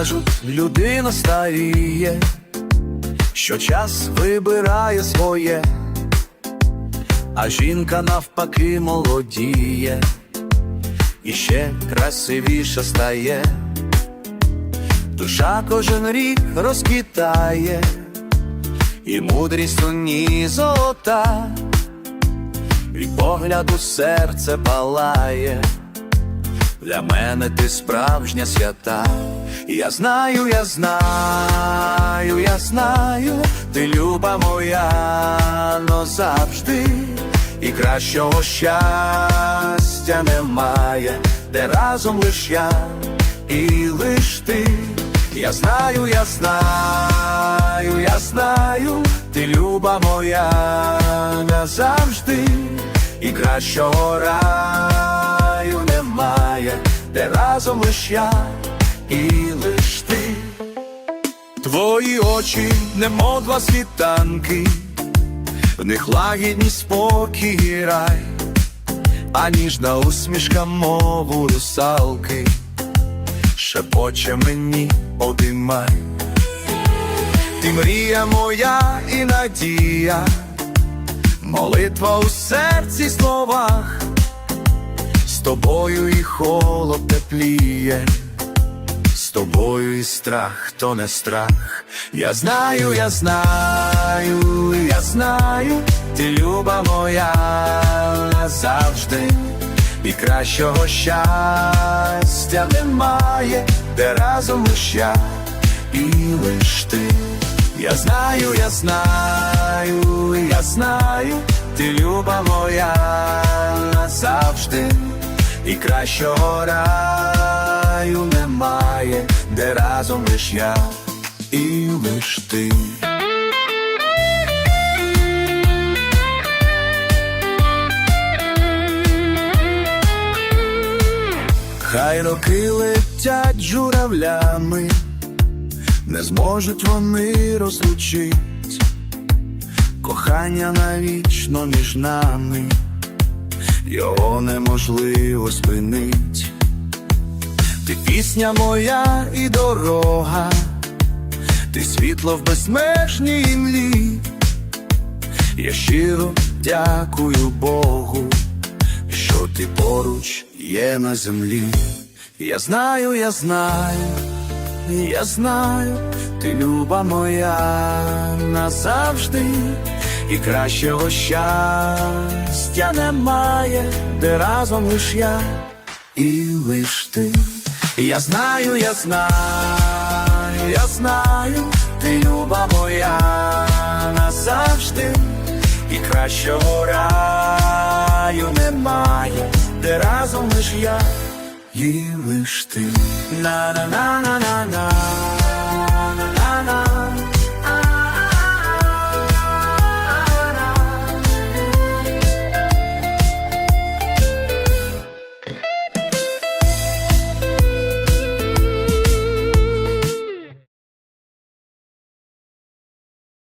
Кажуть, людина старіє, що час вибирає своє, а жінка навпаки молодіє, і ще красивіше стає, душа кожен рік розквітає, і мудрість у ній золота, від погляду серце палає. Для мене ти справжня свята. Я знаю, я знаю, я знаю, ти люба моя, но завжди і кращого щастя немає, де разом лиш я і лиш ти. Я знаю, я знаю, я знаю, ти люба моя назавжди, і кращого немає, де разом лиш я і лиш ти. Твої очі, немов два світанки, в них лагідність, спокій рай, а ніжна усмішка, мову русалки, шепоче мені обіймай. Ти мрія моя і надія, молитва у серці словах, з тобою і холод тепліє, з тобою і страх, то не страх. Я знаю, я знаю, я знаю, ти люба моя назавжди, і кращого щастя немає, де разом лиш я і лиш ти. Я знаю, я знаю, я знаю, ти люба моя назавжди, і кращого раю немає, де разом лиш я і лиш ти. Хай роки летять журавлями, не зможуть вони розлучить кохання навічно між нами, його неможливо спинить. Ти пісня моя і дорога, ти світло в безмежній імлі. Я щиро дякую Богу, що ти поруч є на землі. Я знаю, я знаю, я знаю, ти люба моя назавжди, і кращого щастя немає, де разом лиш я і лиш ти. Я знаю, я знаю, я знаю, ти люба моя назавжди, і кращого раю немає, де разом лиш я і лиш ти. На